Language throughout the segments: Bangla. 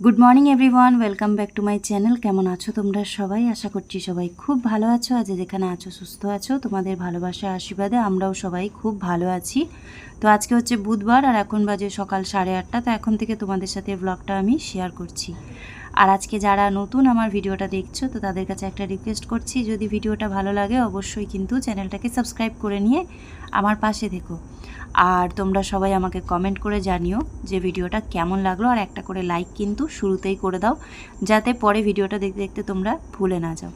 Good morning everyone welcome back to my channel কেমন আছো তোমরা সবাই? আশা করছি সবাই খুব ভালো আছো। আজ যেখানে আছো, সুস্থ আছো। তোমাদের ভালোবাসা আশীর্বাদে আমরাও সবাই খুব ভালো আছি। তো আজকে হচ্ছে বুধবার আর এখন বাজে সকাল সাড়ে আটটা। তো এখন থেকে তোমাদের সাথে ব্লগটা আমি শেয়ার করছি। আর আজকে যারা নতুন আমার ভিডিওটা দেখছ, তো তাদের কাছে একটা রিকোয়েস্ট করছি। যদি ভিডিওটা ভালো লাগে, অবশ্যই কিন্তু চ্যানেলটাকে সাবস্ক্রাইব করে নিয়ে আমার পাশে থেকো। আর তোমরা সবাই আমাকে কমেন্ট করে জানিও যে ভিডিওটা কেমন লাগল আর একটা করে লাইক কিন্তু শুরুতেই করে দাও, যাতে পরে ভিডিওটা দেখতে দেখতে তোমরা ভুলে না যাও।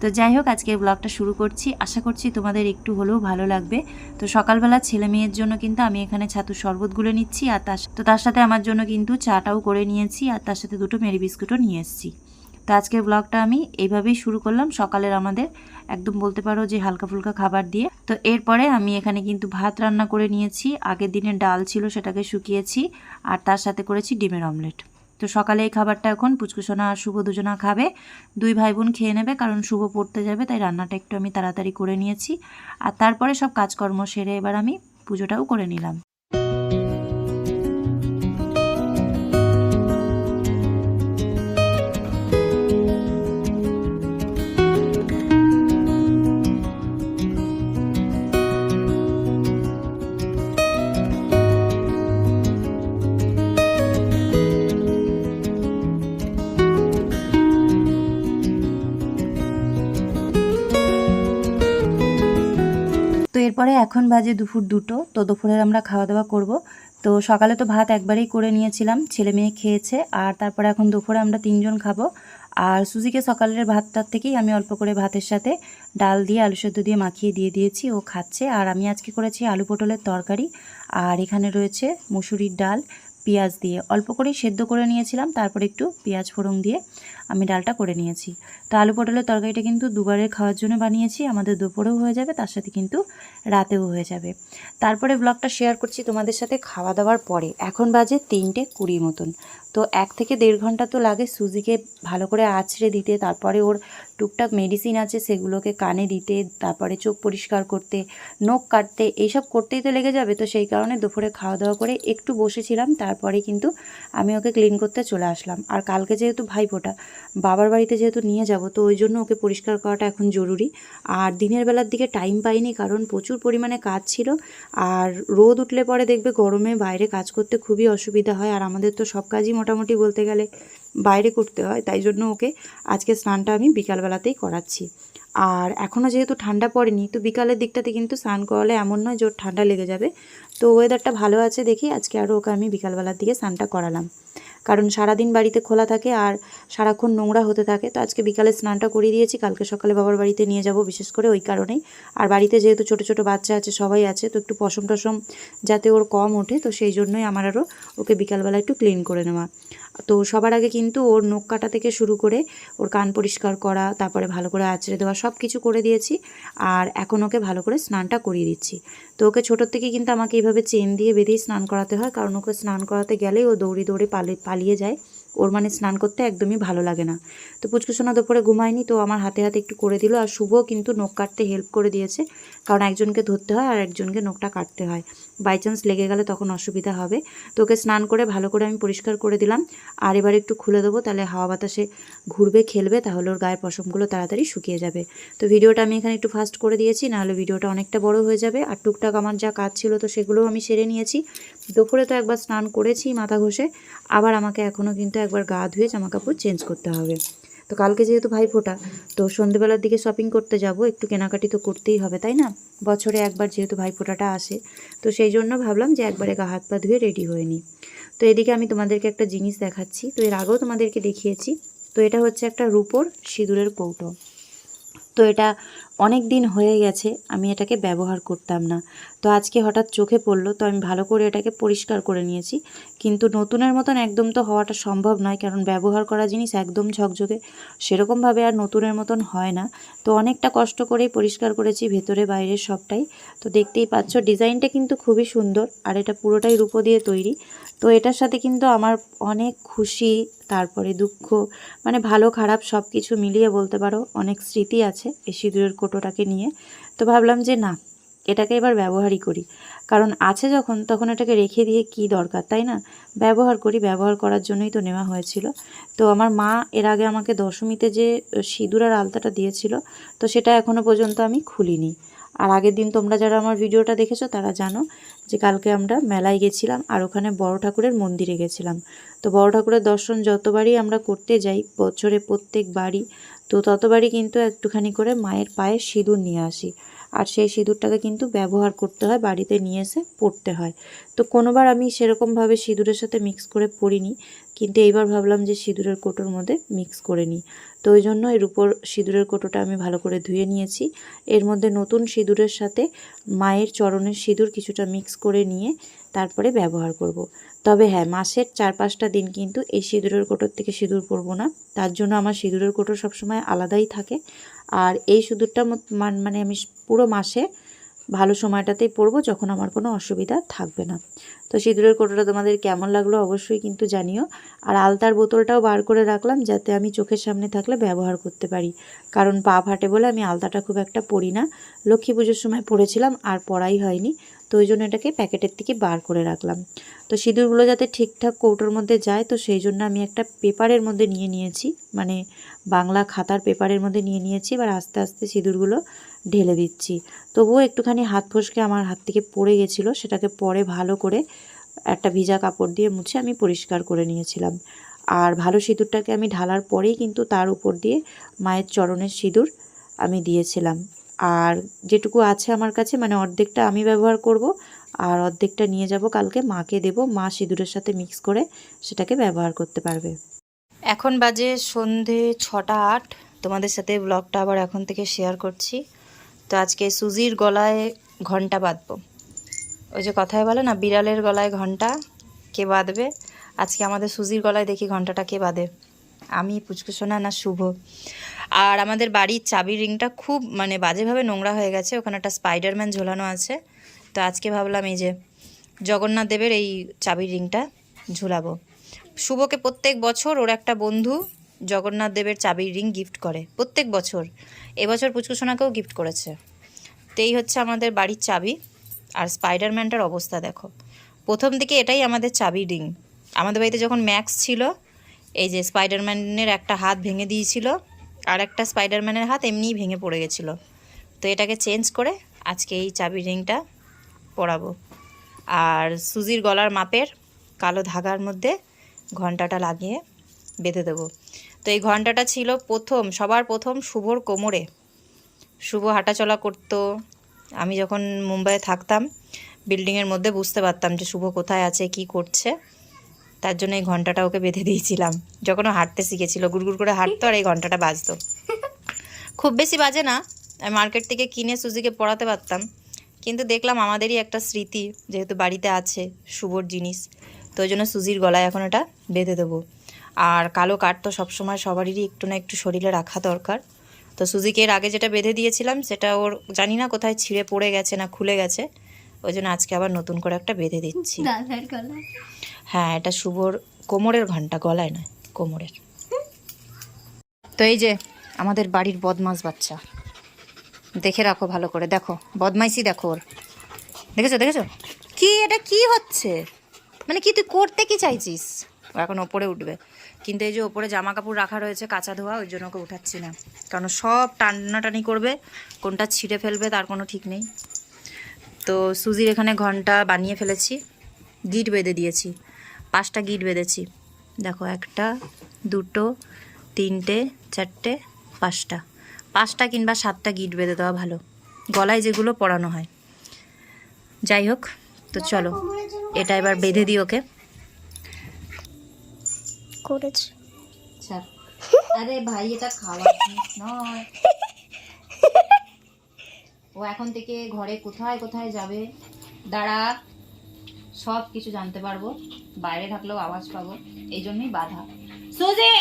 তো যাই হোক আজকে ব্লগটা শুরু করছি। আশা করছি তোমাদের একটু হলেও ভালো লাগবে। তো সকালবেলা ছেলে মেয়ের জন্য কিন্তু আমি এখানে ছাতুর শরবতগুলো নিচ্ছি আর তার তো তার সাথে আমার জন্য কিন্তু চাটাও করে নিয়েছি আর তার সাথে দুটো মেরি বিস্কুটও নিয়ে এসেছি। তো আজকের ব্লগটা আমি এইভাবেই শুরু করলাম। সকালের আমাদের একদম বলতে পারো যে হালকা ফুলকা খাবার দিয়ে। তো এরপরে আমি এখানে কিন্তু ভাত রান্না করে নিয়েছি। আগের দিনের ডাল ছিল, সেটাকে শুকিয়েছি আর তার সাথে করেছি ডিমের অমলেট তো সকালে এই খাবারটা এখন পুচকুসোনা আর শুভ দুজনা খাবে। দুই ভাই বোন খেয়ে নেবে কারণ শুভ পড়তে যাবে, তাই রান্নাটা একটু আমি তাড়াতাড়ি করে নিয়েছি। আর তারপরে সব কাজকর্ম সেরে এবার আমি পুজোটাও করে নিলাম। এখন বাজে দুপুর দুটো, তো দুপুরের আমরা খাওয়া দাওয়া করব। তো সকালে তো ভাত একবারেই করে নিয়েছিলাম, ছেলে মেয়ে খেয়েছে, আর তারপরে এখন দুপুরে আমরা তিনজন খাব। আর সুজিকে সকালের ভাতটার থেকেই আমি অল্প করে ভাতের সাথে ডাল দিয়ে, আলু সেদ্ধ দিয়ে মাখিয়ে দিয়ে দিয়েছি, ও খাচ্ছে। আর আমি আজকে করেছি আলু পটলের তরকারি, আর এখানে রয়েছে মুসুরির ডাল পেঁয়াজ দিয়ে অল্প করেই সেদ্ধ করে নিয়েছিলাম, তারপর একটু পেঁয়াজ ফোড়ন দিয়ে আমি ডালটা করে নিয়েছি। তো আলু পটলের তরকারিটা কিন্তু দুবারের খাওয়ার জন্য বানিয়েছি, আমাদের দুপুরেও হয়ে যাবে, তার সাথে কিন্তু রাতেও হয়ে যাবে। তারপরে ব্লগটা শেয়ার করছি তোমাদের সাথে খাওয়া দাওয়ার পরে, এখন বাজে তিনটে কুড়ি মতন। তো এক থেকে দেড় ঘণ্টা তো লাগে সুজিকে ভালো করে আছড়ে দিতে, তারপরে ওর টুকটাক মেডিসিন আছে সেগুলোকে কানে দিতে, তারপরে চোখ পরিষ্কার করতে, নখ কাটতে, এইসব করতেই তো লেগে যাবে। তো সেই কারণে দুপুরে খাওয়া দাওয়া করে একটু বসেছিলাম, তারপরে কিন্তু আমি ওকে ক্লিন করতে চলে আসলাম। আর কালকে যেহেতু ভাইফোঁটা, বাবার বাড়িতে যেহেতু নিয়ে যাব, তো ওই জন্য ওকে পরিষ্কার করাটা এখন জরুরি। আর দিনের বেলার দিকে টাইম পাইনি, কারণ প্রচুর পরিমাণে কাজ ছিল। আর রোদ উঠলে পরে দেখবে গরমে বাইরে কাজ করতে খুবই অসুবিধা হয়। আর আমাদের তো সব কাজই মোটামুটি বলতে গেলে বাইরে করতে হয়, তাই জন্য ওকে আজকে স্নানটা আমি বিকালবেলাতেই করাচ্ছি। আর এখনও যেহেতু ঠান্ডা পড়েনি, তো বিকালের দিকটাতে কিন্তু স্নান করালে এমন নয় যে ওর ঠান্ডা লেগে যাবে। তো ওয়েদারটা ভালো আছে দেখি আজকে আরও ওকে আমি বিকালবেলার দিকে স্নানটা করালাম। কারণ সারাদিন বাড়িতে খোলা থাকে আর সারাক্ষণ নোংরা হতে থাকে। তো আজকে বিকালে স্নানটা করিয়ে দিয়েছি, কালকে সকালে বাবার বাড়িতে নিয়ে যাব বিশেষ করে ওই কারণেই। আর বাড়িতে যেহেতু ছোট ছোট বাচ্চা আছে, সবাই আছে, তো একটু পশম টসম যাতে ওর কম ওঠে, তো সেই জন্যই আমার আরও ওকে বিকালবেলা একটু ক্লিন করে নেওয়া। তো সবার আগে কিন্তু ওর নখ কাটা থেকে শুরু করে ওর কান পরিষ্কার করা, তারপরে ভালো করে আঁচড়ে দেওয়া সব কিছু করে দিয়েছি। আর এখন ওকে ভালো করে স্নানটা করিয়ে দিচ্ছি। তো ওকে ছোটোর থেকে কিন্তু আমাকে এইভাবে চেন দিয়ে বেঁধেই স্নান করাতে হয়, কারণ ওকে স্নান করাতে গেলেই ও দৌড়ে দৌড়ে পালিয়ে পালিয়ে যায়। ওর মানে স্নান করতে একদমই ভালো লাগে না। তো পুচকুসোনা দুপুরে ঘুমায়নি, তো আমার হাতে হাতে একটু করে দিল। আর শুভ কিন্তু নখ কাটতে হেল্প করে দিয়েছে। কারণ একজনকে ধরতে হয় আর একজনকে নখটা কাটতে হয়। বাই চান্স লেগে গেলে তখন অসুবিধা হবে। তো ওকে স্নান করে ভালো করে আমি পরিষ্কার করে দিলাম। আর এবার একটু খুলে দেবো, তাহলে হাওয়া বাতাসে ঘুরবে, খেলবে, তাহলে ওর গায়ের পশমগুলো তাড়াতাড়ি শুকিয়ে যাবে। তো ভিডিওটা আমি এখানে একটু ফাস্ট করে দিয়েছি, নাহলে ভিডিওটা অনেকটা বড় হয়ে যাবে। আর টুকটাক আমার যা কাজ ছিল, তো সেগুলোও আমি সেরে নিয়েছি। দুপুরে তো একবার স্নান করেছি মাথা ঘষে, আবার আমাকে এখনও কিন্তু একবার গা ধুয়ে জামা কাপড় চেঞ্জ করতে হবে। তো কালকে যেহেতু ভাইফোঁটা, তো সন্ধেবেলার দিকে শপিং করতে যাব, একটু কেনাকাটি তো করতেই হবে, তাই না? বছরে একবার যেহেতু ভাইফোঁটাটা আসে, তো সেই জন্য ভাবলাম যে একবারে গা হাত পা ধুয়ে রেডি হয়ে নিই তো এদিকে আমি তোমাদেরকে একটা জিনিস দেখাচ্ছি, তো এর আগেও তোমাদেরকে দেখিয়েছি, তো এটা হচ্ছে একটা রূপোর সিঁদুরের কৌটো। তো এটা অনেক দিন হয়ে গেছে, আমি এটাকে ব্যবহার করতাম না। তো আজকে হঠাৎ চোখে পড়ল, তো আমি ভালো করে এটাকে পরিষ্কার করে নিয়েছি। কিন্তু নতুনের মতন একদম তো হওয়াটা সম্ভব নয়, কারণ ব্যবহার করা জিনিস একদম ঝকঝকে। সেরকমভাবে আর নতুনের মতন হয় না। তো অনেকটা কষ্ট করেই পরিষ্কার করেছি ভেতরে বাইরে সবটাই। তো দেখতেই পাচ্ছ, ডিজাইনটা কিন্তু খুবই সুন্দর, আর এটা পুরোটাই রূপো দিয়ে তৈরি। তো এটার সাথে কিন্তু আমার অনেক খুশি, তারপরে দুঃখ মানে ভালো খারাপ সব কিছু মিলিয়ে বলতে পারো, অনেক স্মৃতি আছে এই সিঁদুরের কোটোটাকে নিয়ে। তো ভাবলাম যে না এটাকে এবার ব্যবহারই করি। কারণ আছে যখন, তখন এটাকে রেখে দিয়ে কি দরকার, তাই না? ব্যবহার করি, ব্যবহার করার জন্যই তো নেওয়া হয়েছিল। তো আমার মা এর আগে আমাকে দশমীতে যে সিঁদুর আর আলতাটা দিয়েছিল, তো সেটা এখনও পর্যন্ত আমি খুলিনি। আর আগের দিন তোমরা যারা আমার ভিডিওটা দেখেছ, তারা জানো যে কালকে আমরা মেলায় গেছিলাম আর ওখানে বড় ঠাকুরের মন্দিরে গেছিলাম। তো বড় ঠাকুরের দর্শন যতবারই আমরা করতে যাই, বছরে প্রত্যেক বাড়ি তো ততবারই কিন্তু একটুখানি করে মায়ের পায়ে সিঁদুর নিয়ে আসি। আর সেই সিঁদুরটাকে কিন্তু ব্যবহার করতে হয়, বাড়িতে নিয়ে এসে পড়তে হয়। তো কোনোবার আমি সেরকমভাবে সিঁদুরের সাথে মিক্স করে পড়িনি, কিন্তু এইবার ভাবলাম যে সিঁদুরের কোটোর মধ্যে মিক্স করে নিই। তো ওই জন্য এর উপর সিঁদুরের কোটোটা আমি ভালো করে ধুয়ে নিয়েছি। এর মধ্যে নতুন সিঁদুরের সাথে মায়ের চরণের সিঁদুর কিছুটা মিক্স করে নিয়ে তারপরে ব্যবহার করব। তবে হ্যাঁ মাসের চার পাঁচটা দিন কিন্তু এই সিঁদুরের কোটোর থেকে সিঁদুর পরবো না। তার জন্য আমার সিঁদুরের কোটো সবসময় আলাদাই থাকে। আর এই সিঁদুরটা মানে আমি পুরো মাসে ভালো সময়টাতেই পরবো যখন আমার কোনো অসুবিধা থাকবে না। তো সিঁদুরের কোটোটা তোমাদের কেমন লাগল অবশ্যই কিন্তু জানিও। আর আলতার বোতলটাও বার করে রাখলাম যাতে আমি চোখের সামনে থাকলে ব্যবহার করতে পারি। কারণ পা ফাটে বলে আমি আলতাটা খুব একটা পরি না। লক্ষ্মী পুজোর সময় পরেছিলাম, আর পরাই হয়নি। তো ওই জন্য এটাকে প্যাকেটের থেকে বার করে রাখলাম। তো সিঁদুরগুলো যাতে ঠিকঠাক কৌটোর মধ্যে যায়, তো সেই জন্য আমি একটা পেপারের মধ্যে নিয়ে নিয়েছি। মানে বাংলা খাতার পেপারের মধ্যে নিয়ে নিয়েছি, এবার আস্তে আস্তে সিঁদুরগুলো ঢেলে দিচ্ছি। তবুও একটুখানি হাত ফসকে আমার হাত থেকে পড়ে গেছিল, সেটাকে পরে ভালো করে একটা ভিজা কাপড় দিয়ে মুছে আমি পরিষ্কার করে নিয়েছিলাম। আর ভালো সিঁদুরটাকে আমি ঢালার পরেই কিন্তু তার উপর দিয়ে মায়ের চরণের সিঁদুর আমি দিয়েছিলাম। আর যেটুকু আছে আমার কাছে মানে অর্ধেকটা আমি ব্যবহার করব আর অর্ধেকটা নিয়ে যাব কালকে, মাকে দেব, মা সিঁদুরের সাথে মিক্স করে সেটাকে ব্যবহার করতে পারবে। এখন বাজে সন্ধে ছটা আট, তোমাদের সাথে ব্লগটা আবার এখন থেকে শেয়ার করছি। তো আজকে সুজির গলায় ঘণ্টা বাঁধবো। ওই যে কথায় বলে না, বিড়ালের গলায় ঘণ্টা কে বাঁধবে? আজকে আমাদের সুজির গলায় দেখি ঘন্টাটা কে বাঁধে। আমি পুচকুসোনা না শুভ। আর আমাদের বাড়ির চাবির রিংটা খুব মানে বাজেভাবে নোংরা হয়ে গেছে, ওখানে একটা স্পাইডারম্যান ঝোলানো আছে। তো আজকে ভাবলাম এই যে জগন্নাথ দেবের এই চাবির রিংটা ঝুলাবো। শুভকে প্রত্যেক বছর ওর একটা বন্ধু জগন্নাথ দেবের চাবির রিং গিফট করে প্রত্যেক বছর। এবছর পুচকুসোনাকেও গিফট করেছে। তো এই হচ্ছে আমাদের বাড়ির চাবি আর স্পাইডারম্যানটার অবস্থা দেখো। প্রথম দিকে এটাই আমাদের চাবি রিং। আমাদের বাড়িতে যখন ম্যাক্স ছিল, এই যে স্পাইডারম্যানের একটা হাত ভেঙে দিয়েছিল আর একটা স্পাইডারম্যানের হাত এমনিই ভেঙে পড়ে গেছিল। তো এটাকে চেঞ্জ করে আজকে এই চাবি রিংটা পরাবো। আর সুজির গলার মাপের কালো ধাগার মধ্যে ঘন্টাটা লাগিয়ে বেঁধে দেবো। তো এই ঘন্টাটা ছিল প্রথম, সবার প্রথম শুভর কোমরে। শুভ হাঁটাচলা করতো। আমি যখন মুম্বাইয়ে থাকতাম, বিল্ডিংয়ের মধ্যে বুঝতে পারতাম যে শুভ কোথায় আছে, কি করছে। তার জন্য এই ঘন্টাটা ওকে বেঁধে দিয়েছিলাম। যখন ও হাঁটতে শিখেছিল, গুড়গুড় করে হাঁটতো আর এই ঘন্টাটা বাজতো। খুব বেশি বাজে না, আমি মার্কেট থেকে কিনে সুজিকে পড়াতে পারতাম। কিন্তু দেখলাম আমাদেরই একটা স্মৃতি, যেহেতু বাড়িতে আছে শুভর জিনিস, তো ওই জন্য সুজির গলায় এখন এটা বেঁধে দেবো। আর কালো কাঠ তো সবসময় সবারই একটু না একটু শরীরে রাখা দরকার। তো সুজিকে এর আগে যেটা বেঁধে দিয়েছিলাম সেটা ওর জানি না কোথায় ছিঁড়ে পড়ে গেছে না খুলে গেছে ওই জন্য আজকে আবার নতুন করে একটা বেঁধে দিচ্ছি। হ্যাঁ এটা শুভর কোমরের ঘণ্টা গলায় নয় কোমরের। তো এই যে আমাদের বাড়ির বদমাস বাচ্চা দেখে রাখো ভালো করে দেখো বদমাইশি দেখো ওর। দেখেছ দেখেছ? কি এটা কি হচ্ছে? মানে কি তুই করতে কি চাইছিস? এখন ওপরে উঠবে। কিন্তু এই যে ওপরে জামা কাপড় রাখা রয়েছে, কাঁচা ধোয়া, ওই জন্য ওকে উঠাচ্ছি না। কারণ সব টানাটানি করবে, কোনটা ছিঁড়ে ফেলবে তার কোনো ঠিক নেই। তো সুজির এখানে ঘণ্টা বানিয়ে ফেলেছি, গিট বেঁধে দিয়েছি, পাঁচটা গিট বেঁধেছি। দেখো, একটা, দুটো, তিনটে, চারটে, পাঁচটা। পাঁচটা কিংবা সাতটা গিট বেঁধে দেওয়া ভালো। গলায় যেগুলো পরানো হয়। যাই হোক, তো চলো, এটা এবার বেঁধে দিই ওকে। করেছে। আরে ভাই এটা জিনিস নয়। ও এখন থেকে ঘরে কোথায় কোথায় যাবে? দাঁড়া সব কিছু জানতে পারব। বাইরে থাকলেও আওয়াজ পাবো। এই জন্যই বাধা। সুজি!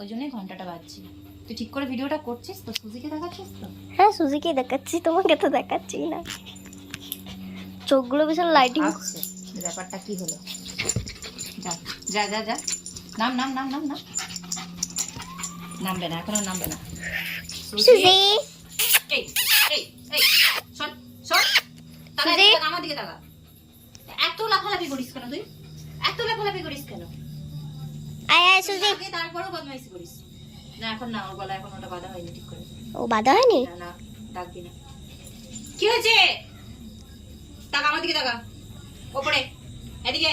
ওই জন্যই ঘন্টাটা বাজছি। তুই ঠিক করে ভিডিওটা করছিস তো? সুজিকে দেখাচ্ছিস তো? হ্যাঁ সুজিকে দেখাচ্ছি। তোমাকে তো দেখাচ্ছি না। চোখগুলো ভীষণ লাইটিং আচ্ছা ব্যাপারটা কি হলো? যা যা যা যা। নাম নাম নাম নাম নাম। নামবে না এখনও নামবে না। তাকা তাকা, আমার দিকে তাকা এত লাফালাফি করিস কেন তুই? এত লাফালাফি করিস কেন? আয় আয় সুজি। তারপরও বদমাইশি করিস। না এখন না ওর গলা এখন ওটা বাঁধা হয়নি ঠিক করে। ও বাধা হয়নি? না না ডাকবি না। কি হয়েছে? টাকা আমার দিকে টাকা ওপরে এদিকে।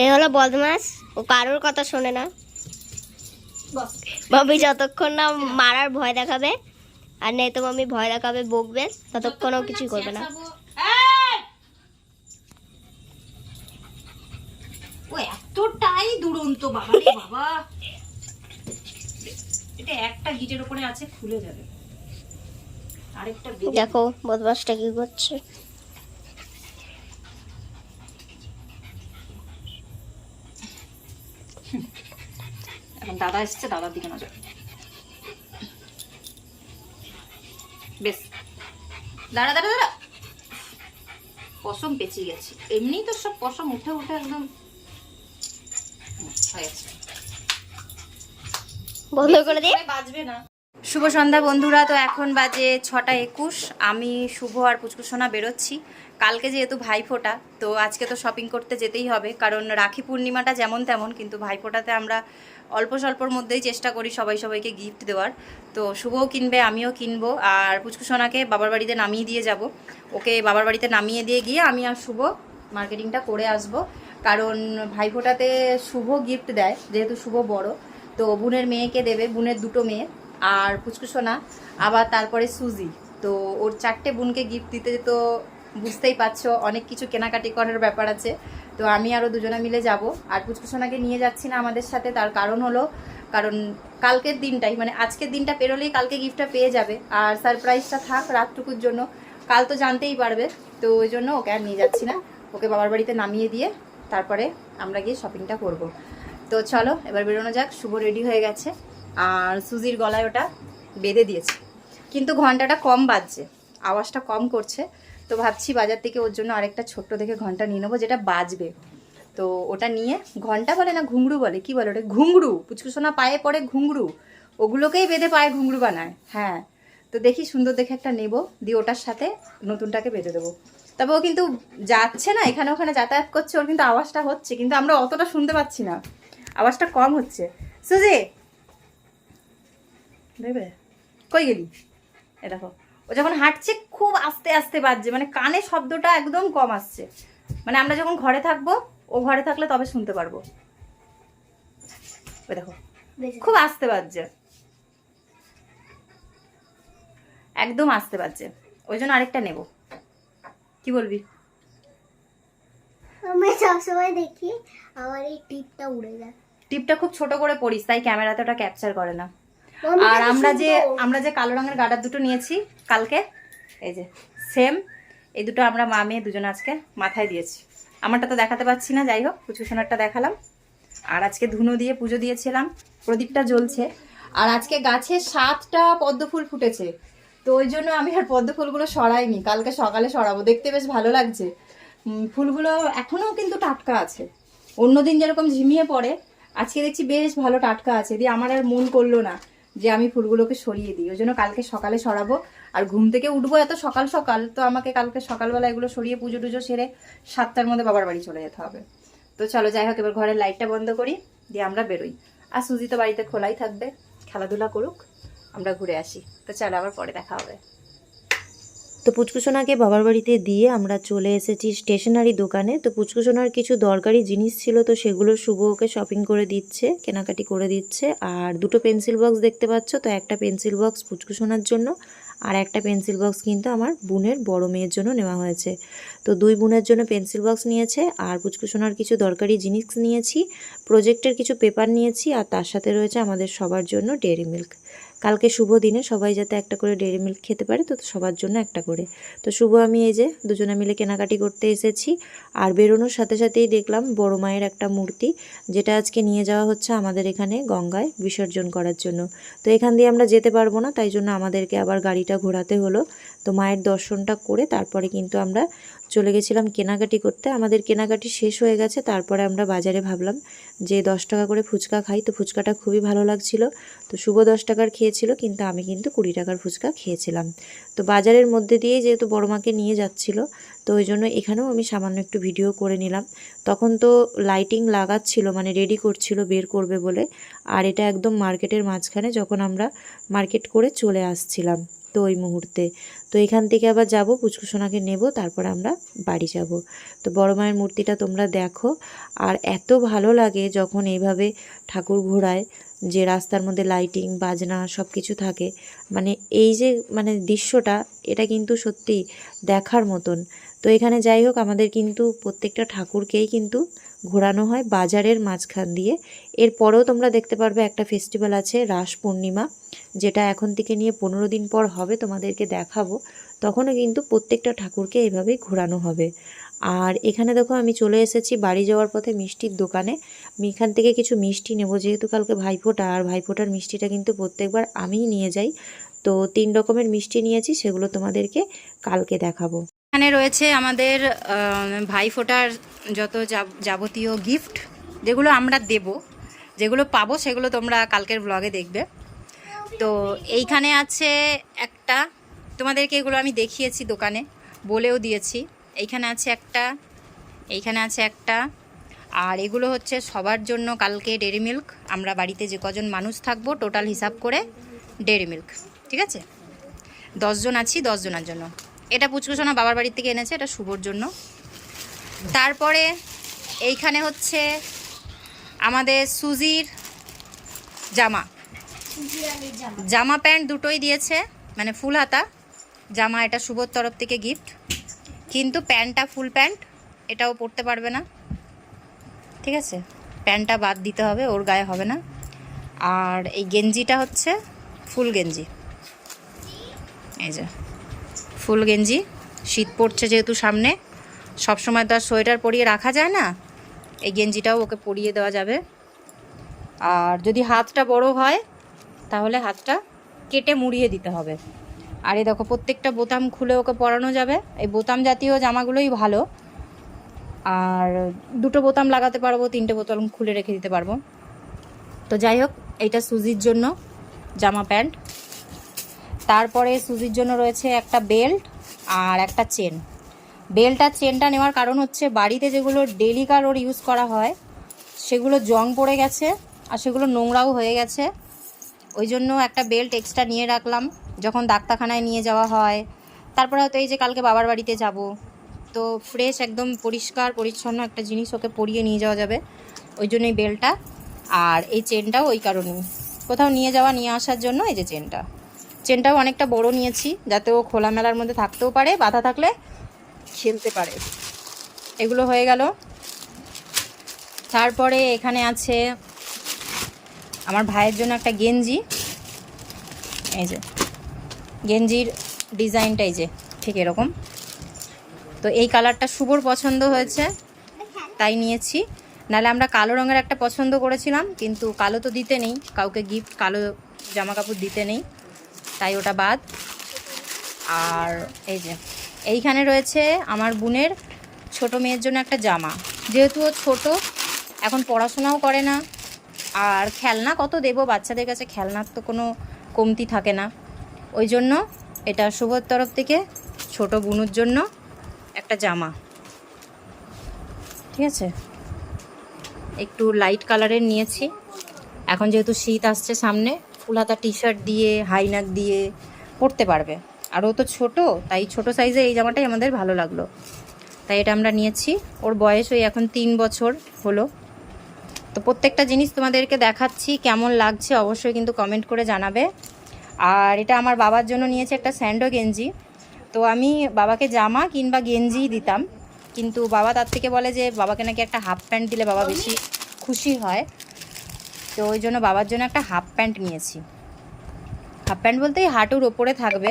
এই হলো বদমাস। ও কারোর কথা শোনে না। মামি যতক্ষণ না মারার ভয় দেখাবে আর নেই তো মামি ভয় দেখাবে বকবে ততক্ষণ ও কিছুই করবে না। ও এতটাই দুরন্ত বাবা রে বাবা। এটা একটা গিটের উপরে আছে খুলে যাবে। আরেকটা দেখো বদমাসটা কি করছে। দাদা এসছে দাদার দিকে নজর। বেশ। দাঁড়া দাঁড়া দাঁড়া। পশম পেঁচিয়ে গেছে। এমনি তো সব পশম উঠে উঠে একদম হুম, গেছে। বন্ধ করে দিয়ে বাজবে না। শুভ সন্ধ্যা বন্ধুরা তো এখন বাজে ছটা একুশ। আমি শুভ আর পুচকুসোনা বেরোচ্ছি। কালকে যেহেতু ভাইফোঁটা তো আজকে তো শপিং করতে যেতেই হবে। কারণ রাখি পূর্ণিমাটা যেমন তেমন কিন্তু ভাইফোঁটাতে আমরা অল্প স্বল্পর মধ্যেই চেষ্টা করি সবাই সবাইকে গিফট দেওয়ার। তো শুভও কিনবে, আমিও কিনবো। আর পুচকুসোনাকে বাবার বাড়িতে নামিয়ে দিয়ে যাব। ওকে বাবার বাড়িতে নামিয়ে দিয়ে গিয়ে আমি আর শুভ মার্কেটিংটা করে আসব। কারণ ভাইফোঁটাতে শুভ গিফট দেয়, যেহেতু শুভ বড়। তো বোনের মেয়েকে দেবে, বোনের দুটো মেয়ে আর পুচকুসোনা আবার তারপরে সুজি। তো ওর চারটে বোনকে গিফট দিতে তো বুঝতেই পারছ, অনেক কিছু কেনাকাটি করার ব্যাপার আছে। তো আমি আরও দুজনে মিলে যাব। আর পুচকুসোনাকে নিয়ে যাচ্ছি না আমাদের সাথে, তার কারণ হলো, কারণ কালকের দিনটাই মানে আজকের দিনটা পেরোলেই কালকে গিফটটা পেয়ে যাবে। আর সারপ্রাইজটা থাক রাতটুকুর জন্য, কাল তো জানতেই পারবে। তো ওই জন্য ওকে আর নিয়ে যাচ্ছি না। ওকে বাবার বাড়িতে নামিয়ে দিয়ে তারপরে আমরা গিয়ে শপিংটা করব। তো চলো, এবার বেরোনো যাক, শুভ রেডি হয়ে গেছে। আর সুজির গলায় ওটা বেঁধে দিয়েছে। কিন্তু ঘন্টাটা কম বাজছে, আওয়াজটা কম করছে। তো ভাবছি বাজার থেকে ওর জন্য আরেকটা ছোট্ট দেখে ঘণ্টা নিয়ে নেব, যেটা বাজবে। তো ওটা নিয়ে, ঘণ্টা বলে না ঘুংরু বলে, কি বলে ওটা? ঘুংরু পুচকুসোনা পায়ে পড়ে ঘুংরু ওগুলোকেই বেঁধে পায়ে ঘুংরু বানায় হ্যাঁ। তো দেখি সুন্দর দেখে একটা নেব, দিয়ে ওটার সাথে নতুনটাকে বেঁধে দেবো। তবে ও কিন্তু যাচ্ছে না, এখানে ওখানে যাতায়াত করছে, ওর কিন্তু আওয়াজটা হচ্ছে, কিন্তু আমরা অতটা শুনতে পাচ্ছি না। আওয়াজটা কম হচ্ছে। সুজি, দেবে? কই গেলি? এ দেখো। ও যখন হাঁটছে খুব আস্তে আস্তে বাজছে। মানে কানে শব্দটা একদম কম আসছে। মানে আমরা যখন ঘরে থাকব ও ঘরে থাকলে তবে শুনতে পারব। ওই দেখো খুব আস্তে বাজছে। একদম আস্তে বাজছে। ওই জন্য আরেকটা নেব। কি বলবি? আমি সবসময় দেখি আমার এই টিপটা উড়ে যায়। টিপটা খুব ছোট করে পড়িস তাই ক্যামেরাতে ওটা ক্যাপচার করে না। আর আমরা যে আমরা যে কালো রঙের গাডার দুটো নিয়েছি কালকে এই যে সেম এই দুটো আমরা মা মেয়ে দুজন আজকে মাথায় দিয়েছি। আমারটা তো দেখাতে পাচ্ছি না যাই হোক পুজো সোনারটা দেখালাম। আর আজকে ধুনো দিয়ে পুজো দিয়েছিলাম প্রদীপটা জ্বলছে। আর আজকে গাছে সাতটা পদ্ম ফুল ফুটেছে তো ওই জন্য আমি আর পদ্ম ফুলগুলো সরাইনি। কালকে সকালে সরাবো দেখতে বেশ ভালো লাগছে। ফুলগুলো এখনও কিন্তু টাটকা আছে। অন্যদিন যেরকম ঝিমিয়ে পড়ে আজকে দেখছি বেশ ভালো টাটকা আছে দিয়ে আমার আর মন করল না। যে আমি ফুলগুলোকে সরিয়ে দিই। ওই জন্য কালকে সকালে সরাবো। আর ঘুম থেকে উঠবো এত সকাল সকাল, তো আমাকে কালকে সকালবেলা এগুলো সরিয়ে পুজো টুজো সেরে সাতটার মধ্যে বাবার বাড়ি চলে যেতে হবে। তো চলো যাই হোক, এবার ঘরের লাইটটা বন্ধ করি, দিয়ে আমরা বেরোই। আর সুজি তো বাড়িতে খোলাই থাকবে। খেলাধুলা করুক, আমরা ঘুরে আসি। তো চলো আবার পরে দেখা হবে। তো পুচকুসোনাকে বাবার বাড়িতে দিয়ে আমরা চলে এসেছি স্টেশনারি দোকানে। তো পুচকুসোনার কিছু দরকারি জিনিস ছিল, তো সেগুলো শুভ ওকে শপিং করে দিচ্ছে, কেনাকাটি করে দিচ্ছে। আর দুটো পেন্সিল বক্স দেখতে পাচ্ছ, তো একটা পেন্সিল বক্স পুচকুসোনার জন্য আর একটা পেন্সিল বক্স কিন্তু আমার বোনের বড় মেয়ের জন্য নেওয়া হয়েছে। তো দুই বোনের জন্য পেন্সিল বক্স নিয়েছে আর পুচকুসোনার কিছু দরকারি জিনিস নিয়েছি। প্রজেক্টের কিছু পেপার নিয়েছি আর তার সাথে রয়েছে আমাদের সবার জন্য ডেয়ারি মিল্ক কালকে শুভ দিনে সবাই যাতে একটা করে ডেয়ারি মিল্ক খেতে পারে, তো সবার জন্য একটা করে। তো শুভ, আমি এই যে দুজনে মিলে কেনাকাটি করতে এসেছি। আর বেরোনোর সাথে সাথেই দেখলাম বড় মায়ের একটা মূর্তি, যেটা আজকে নিয়ে যাওয়া হচ্ছে আমাদের এখানে গঙ্গায় বিসর্জন করার জন্য। তো এখান দিয়ে আমরা যেতে পারব না, তাই জন্য আমাদেরকে আবার গাড়িটা ঘোরাতে হলো। তো তো মায়ের দর্শনটা করে তারপরে কিন্তু আমরা চলে গেছিলাম কেনাকাটি করতে। আমাদের কেনাকাটি শেষ হয়ে গেছে, তারপরে আমরা বাজারে ভাবলাম যে দশ টাকা করে ফুচকা খাই। তো ফুচকাটা খুবই ভালো লাগছিল। তো শুভ দশ টাকার খেয়েছিল, কিন্তু আমি কিন্তু কুড়ি টাকার ফুচকা খেয়েছিলাম। তো বাজারের মধ্যে দিয়ে যেহেতু বড় মাকে নিয়ে যাচ্ছিল, তো ওই জন্য এখানেও আমি সামান্য একটু ভিডিও করে নিলাম। তখন তো লাইটিং লাগাচ্ছিল মানে রেডি করছিল বের করবে বলে। আর এটা একদম মার্কেটের মাঝখানে, যখন আমরা মার্কেট করে চলে আসছিলাম। তো ওই মুহূর্তে। তো এখান থেকে আবার যাব পুচকুসোনাকে নেব, তারপর আমরা বাড়ি যাব। তো বড় মায়ের মূর্তিটা তোমরা দেখো। আর এত ভালো লাগে যখন এইভাবে ঠাকুর ঘোরায় যে রাস্তার মধ্যে লাইটিং, বাজনা সব কিছু থাকে। মানে এই যে মানে দৃশ্যটা, এটা কিন্তু সত্যি দেখার মতন। তো এখানে যাই হোক, আমাদের কিন্তু প্রত্যেকটা ঠাকুরকেই কিন্তু ঘোরানো হয় বাজারের মাঝখান দিয়ে। এরপরেও তোমরা দেখতে পারবে একটা ফেস্টিভ্যাল আছে রাস পূর্ণিমা, যেটা এখন থেকে নিয়ে পনেরো দিন পর হবে, তোমাদেরকে দেখাবো। তখনও কিন্তু প্রত্যেকটা ঠাকুরকে এইভাবেই ঘোরানো হবে। আর এখানে দেখো, আমি চলে এসেছি বাড়ি যাওয়ার পথে মিষ্টির দোকানে। এখান থেকে কিছু মিষ্টি নেব, যেহেতু কালকে ভাইফোঁটা, আর ভাইফোঁটার মিষ্টিটা কিন্তু প্রত্যেকবার আমিই নিয়ে যাই। তো তিন রকমের মিষ্টি নিয়েছি, সেগুলো তোমাদেরকে কালকে দেখাবো। এখানে রয়েছে আমাদের ভাইফোঁটার যত যাবতীয় গিফট যেগুলো আমরা দেব, যেগুলো পাবো, সেগুলো তোমরা কালকের ব্লগে দেখবে। তো এইখানে আছে একটা, তোমাদেরকে এগুলো আমি দেখিয়েছি দোকানে, বলেও দিয়েছি। এইখানে আছে একটা, এইখানে আছে একটা, আর এগুলো হচ্ছে সবার জন্য কালকে ডেরি মিল্ক আমরা বাড়িতে যে কজন মানুষ থাকব টোটাল হিসাব করে ডেরি মিল্ক ঠিক আছে? দশজন আছি দশজনের জন্য। এটা পুচকুসোনা বাবার বাড়ির থেকে এনেছে, এটা শুভর জন্য। তারপরে এইখানে হচ্ছে আমাদের সুজির জামা। জামা প্যান্ট দুটোই দিয়েছে মানে ফুল হাতা। জামা এটা শুভর তরফ থেকে গিফট কিন্তু প্যান্টটা ফুল প্যান্ট, এটাও পরতে পারবে না। ঠিক আছে? প্যান্টটা বাদ দিতে হবে, ওর গায়ে হবে না। আর এই গেঞ্জিটা হচ্ছে ফুল গেঞ্জি। এই যে। ফুল গেঞ্জি, শীত পড়ছে যেহেতু সামনে। সব সময় তো আর সোয়েটার পরিয়ে রাখা যায় না। এই গেঞ্জিটাও ওকে পরিয়ে দেওয়া যাবে। আর যদি হাতটা বড় হয়, তাহলে হাতটা কেটে মুড়িয়ে দিতে হবে। আর এই দেখো, প্রত্যেকটা বোতাম খুলে ওকে পরানো যাবে। এই বোতাম জাতীয় জামাগুলোই ভালো। আর দুটো বোতাম লাগাতে পারব, তিনটে বোতাম খুলে রেখে দিতে পারব। তো যাই হোক, এইটা সুজির জন্য জামা প্যান্ট। তারপরে সুজির জন্য রয়েছে একটা বেল্ট আর একটা চেন। বেল্ট আর চেনটা নেওয়ার কারণ হচ্ছে বাড়িতে যেগুলো ডেলিকার ওর ইউজ করা হয়, সেগুলো জং পড়ে গেছে আর সেগুলো নোংরাও হয়ে গেছে। ওই জন্য একটা বেল্ট এক্সট্রা নিয়ে রাখলাম যখন ডাক্তারখানায় নিয়ে যাওয়া হয়। তারপরে হয়তো এই যে কালকে বাবার বাড়িতে যাব। তো ফ্রেশ একদম পরিষ্কার, পরিচ্ছন্ন একটা জিনিস ওকে পরিয়ে নিয়ে যাওয়া যাবে। ওই জন্য এই বেল্টটা আর এই চেনটাও ওই কারণেই। কোথাও নিয়ে যাওয়া, নিয়ে আসার জন্য এই যে চেনটা। চেনটাও অনেকটা বড় নিয়েছি, যাতে ও খোলামেলার মধ্যে থাকতেও পারে, বাধা থাকলে খেলতে পারে। এগুলো হয়ে গেল। তারপরে এখানে আছে আমার ভাইয়ের জন্য একটা গেঞ্জি। এই যে, গেঞ্জির ডিজাইনটা এই যে, ঠিক এরকম। তো এই কালারটা শুভর পছন্দ হয়েছে, তাই নিয়েছি। নাহলে আমরা কালো রঙের একটা পছন্দ করেছিলাম, কিন্তু কালো তো দিতে নেই, কাউকে গিফট কালো জামা কাপড় দিতে নেই। তাই ওটা বাদ। আর এই যে, এইখানে রয়েছে আমার বোনের ছোট মেয়ের জন্য একটা জামা। যেহেতু ও ছোট, এখন পড়াশোনাও করে না। আর খেলনা কত দেবো? বাচ্চাদের কাছে খেলনার তো কোনো কমতি থাকে না। ওই জন্য এটা শুভর তরফ থেকে ছোট বুনুর জন্য একটা জামা। ঠিক আছে? একটু লাইট কালারের নিয়েছি। এখন যেহেতু শীত আসছে সামনে ফুলহাতা টি শার্ট দিয়ে হাইনাক দিয়ে পরতে পারবে। আর ও তো ছোটো, তাই ছোট সাইজে এই জামাটাই আমাদের ভালো লাগল। তাই এটা আমরা নিয়েছি। ওর বয়স ওই এখন তিন বছর হলো। তো প্রত্যেকটা জিনিস তোমাদেরকে দেখাচ্ছি, কেমন লাগছে অবশ্যই কিন্তু কমেন্ট করে জানাবে। আর এটা আমার বাবার জন্য নিয়েছে একটা স্যান্ডো গেঞ্জি। তো আমি বাবাকে জামা কিংবা গেঞ্জি দিতাম। কিন্তু বাবা তার থেকে বলে যে, বাবাকে নাকি একটা হাফ প্যান্ট দিলে বাবা বেশি খুশি হয়। তো ওই জন্য বাবার জন্য একটা হাফ প্যান্ট নিয়েছি। হাফ প্যান্ট বলতে হাঁটুর ওপরে থাকবে,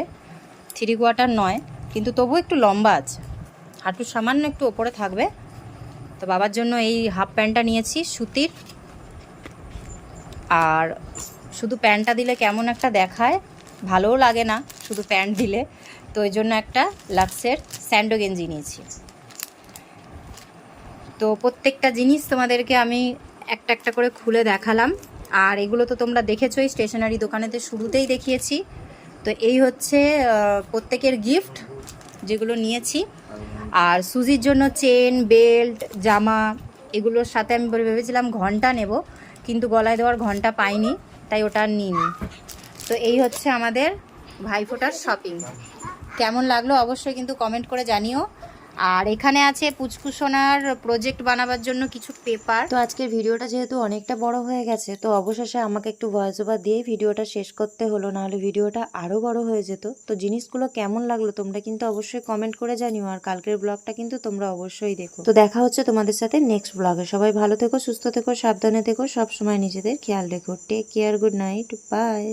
থ্রি কোয়ার্টার নয়, কিন্তু তবু একটু লম্বা আছে। হাঁটুর সামান্য একটু ওপরে থাকবে। তো বাবার জন্য এই হাফ প্যান্টটা নিয়েছি সুতির। আর শুধু প্যান্টটা দিলে কেমন একটা দেখায়, ভালোও লাগে না শুধু প্যান্ট দিলে। তো ওই জন্য একটা লাক্সের স্যান্ডো গেঞ্জি নিয়েছি। তো প্রত্যেকটা জিনিস তোমাদেরকে আমি একটা একটা করে খুলে দেখালাম। আর এগুলো তো তোমরা দেখেছোই স্টেশনারি দোকানেতে শুরুতেই দেখিয়েছি। তো এই হচ্ছে প্রত্যেকের গিফট যেগুলো নিয়েছি। আর সুজির জন্য চেন বেল্ট জামা, এগুলোর সাথে আমি ভেবেছিলাম ঘণ্টা নেব, কিন্তু গলায় দেওয়ার ঘণ্টা পাইনি, তাই ওটা আর নিইনি। তো এই হচ্ছে আমাদের ভাইফোঁটার শপিং কেমন লাগল অবশ্যই কিন্তু কমেন্ট করে জানিও। আর এখানে আছে পুচকুসোনার প্রজেক্ট বানাবার জন্য কিছু পেপার তো আজকের ভিডিওটা যেহেতু অনেকটা বড় হয়ে গেছে, তো অবশেষে আমাকে একটু ভয়েস ওভার দিয়ে ভিডিওটা শেষ করতে হলো, নাহলে ভিডিওটা আরও বড় হয়ে যেত। তো জিনিসগুলো কেমন লাগল তোমরা কিন্তু অবশ্যই কমেন্ট করে জানিও, আর কালকের ব্লগটা কিন্তু তোমরা অবশ্যই দেখো। তো দেখা হচ্ছে তোমাদের সাথে নেক্সট ব্লগে সবাই ভালো থেকো, সুস্থ থেকো, সাবধানে থেকো সব সময় নিজেদের খেয়াল রেখো। Take care good night bye